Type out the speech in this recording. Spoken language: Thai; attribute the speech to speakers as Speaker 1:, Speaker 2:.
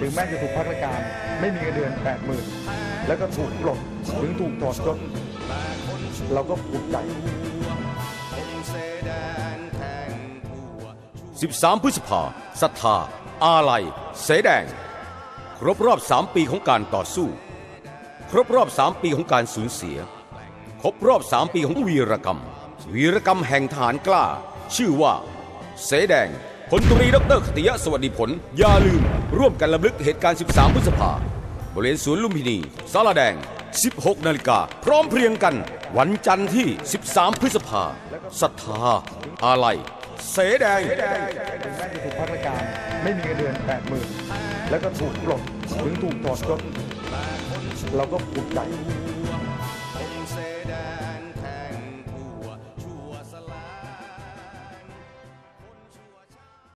Speaker 1: ถึงแม้จะถูกพักราชการไม่มีเงินเดือนแปดหมื่นแล้วก็ถูกปลดถึงถูกถอดยศเราก็ภูมิใจ
Speaker 2: 13 พฤษภาศรัทธา อาลัย เสแดง ครบรอบ 3 ปีของการต่อสู้ ครบรอบ 3 ปีของการสูญเสีย ครบรอบ 3 ปีของวีรกรรม วีรกรรมแห่งทหารกล้า ชื่อว่า เสแดง พลตรีดรคติยะสวัสดิผล อย่าลืม ร่วมกันระลึกเหตุการณ์ 13 พฤษภาบริเวณสวนลุมพินีสารแดง 16 นาฬิกา พร้อมเพรียงกัน วันจันทร์ที่ 13 พฤษภาศรัทธา อาลัย เสแดง
Speaker 1: ถูกพักราการไม่มีเงินเดือนแปดหมื่นแล้วก็ถูกปลดถึงถูกถอดยศเราก็ภูมิใจ